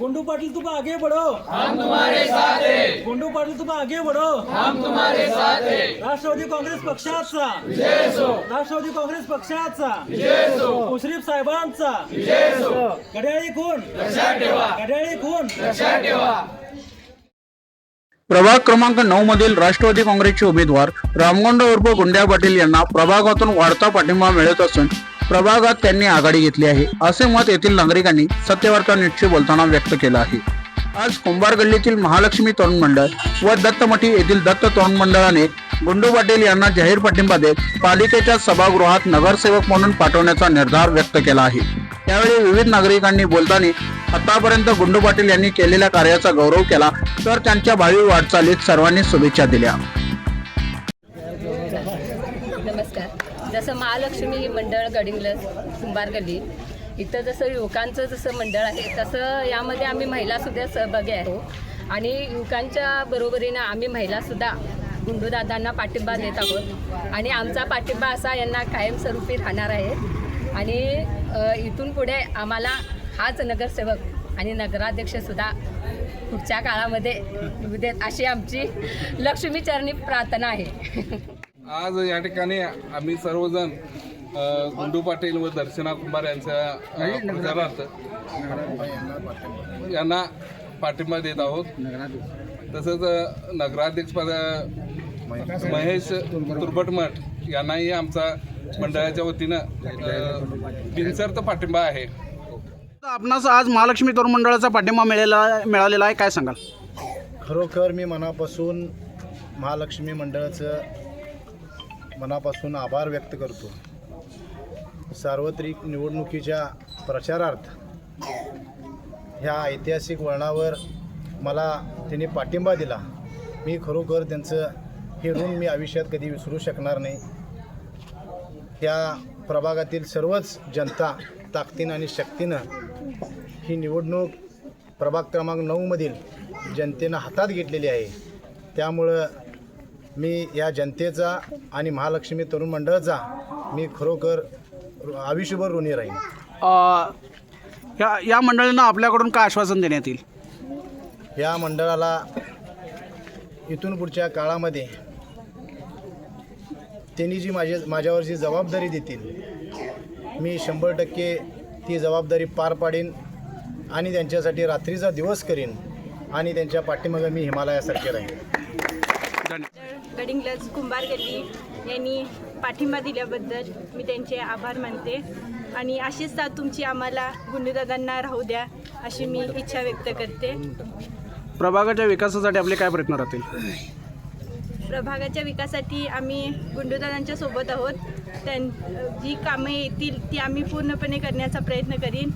गुंडू पाटील तुम आगे बढ़ो। हम तुम्हारे साथ है। गुंडू पाटील तुम आगे बढ़ो। हम तुम्हारे साथ है। राष्ट्रवादी काँग्रेस पक्षाचा। राष्ट्रवादी काँग्रेस पक्षाचा। मुश्रीफ साहेबांचा। घड्याळी खून। घड्याळी खून। प्रभाग क्रमांक नऊ मधील राष्ट्रवादी काँग्रेसचे उमेदवार रामगोंड उर्फ गुंड्या पाटील यांना प्रभागातून वाढता पाठिंबा मिळत असून प्रभागात त्यांनी आघाडी घेतली आहे. असे मत येथील नागरिकांनी सत्यवार्ता नीटशी बोलताना व्यक्त केलं आहे. आज कुंभार गल्लीतील महालक्ष्मी तरुण मंडळ व दत्तमठी येथील दत्त तरुण मंडळाने गुंडू पाटील यांना जाहीर पाठिंबा देत पालिकेच्या सभागृहात नगरसेवक म्हणून पाठवण्याचा निर्धार व्यक्त केला आहे. त्यावेळी विविध नागरिकांनी बोलताना आतापर्यंत गुंडू पाटील यांनी केलेल्या कार्याचा गौरव केला तर त्यांच्या भावी वाटचालीत सर्वांनी शुभेच्छा दिल्या. जसं महालक्ष्मी मंडळ गडिंगलस कुंभार गल्ली इथं जसं युवकांचं जसं मंडळ आहे तसं यामध्ये आम्ही महिलासुद्धा सहभागी आहे. आणि युवकांच्या बरोबरीनं आम्ही महिलासुद्धा गुंडूदादांना पाठिंबा देत आहोत. आणि आमचा पाठिंबा असा यांना कायमस्वरूपी राहणार आहे. आणि इथून पुढे आम्हाला हाच नगरसेवक आणि नगराध्यक्षसुद्धा पुढच्या काळामध्ये देत अशी आमची लक्ष्मीचरणी प्रार्थना आहे. आज या ठिकाणी आम्ही सर्वजण गुंडू पाटील व दर्शना कुंभार यांच्या प्रचारार्थ यांना पाठिंबा देत आहोत. तसंच नगराध्यक्ष पद महेश तुरबटमठ यांनाही आमचा मंडळाच्या वतीनं अ, बिनशर्त पाठिंबा आहे. आपणास आज महालक्ष्मी तरुण मंडळाचा पाठिंबा मिळालेला मिळालेला आहे. काय सांगाल? खरोखर मी मनापासून महालक्ष्मी मंडळाचं मनापासून आभार व्यक्त करतो. सार्वत्रिक निवडणुकीच्या प्रचारार्थ ह्या ऐतिहासिक वळणावर मला त्यांनी पाठिंबा दिला. मी खरोखर त्यांचं हे ऋण मी आयुष्यात कधी विसरू शकणार नाही. त्या प्रभागातील सर्वच जनता ताकदीनं आणि शक्तीनं ही निवडणूक प्रभाग क्रमांक नऊमधील जनतेनं हातात घेतलेली आहे. त्यामुळं मी या जनतेचा आणि महालक्ष्मी तरुण मंडळाचा मी खरोखर आयुष्यभर ऋणी राहीन. अ, या या मंडळींना आपल्याकडून काय आश्वासन देण्यात येईल? या मंडळाला इथून पुढच्या काळामध्ये त्यांनी जी माझे माझ्यावर जी जबाबदारी देतील मी शंभर टक्के ती जबाबदारी पार पाडीन आणि त्यांच्यासाठी रात्रीचा दिवस करीन आणि त्यांच्या पाठीमागं मी हिमालयासारखे राहीन. गडिंग्लज कुंभार गल्ली यांनी पाठिंबा दिल्याबद्दल मी त्यांचे आभार मानते. आणि अशीच साथ तुमची आम्हाला गुंडूदादांना राहू द्या अशी मी इच्छा व्यक्त करते. प्रभागाच्या विकासासाठी आपले काय प्रयत्न राहतील? प्रभागाच्या विकासासाठी आम्ही गुंडूदादांच्या सोबत आहोत. त्यां जी कामे येतील ती आम्ही पूर्णपणे करण्याचा प्रयत्न करीन.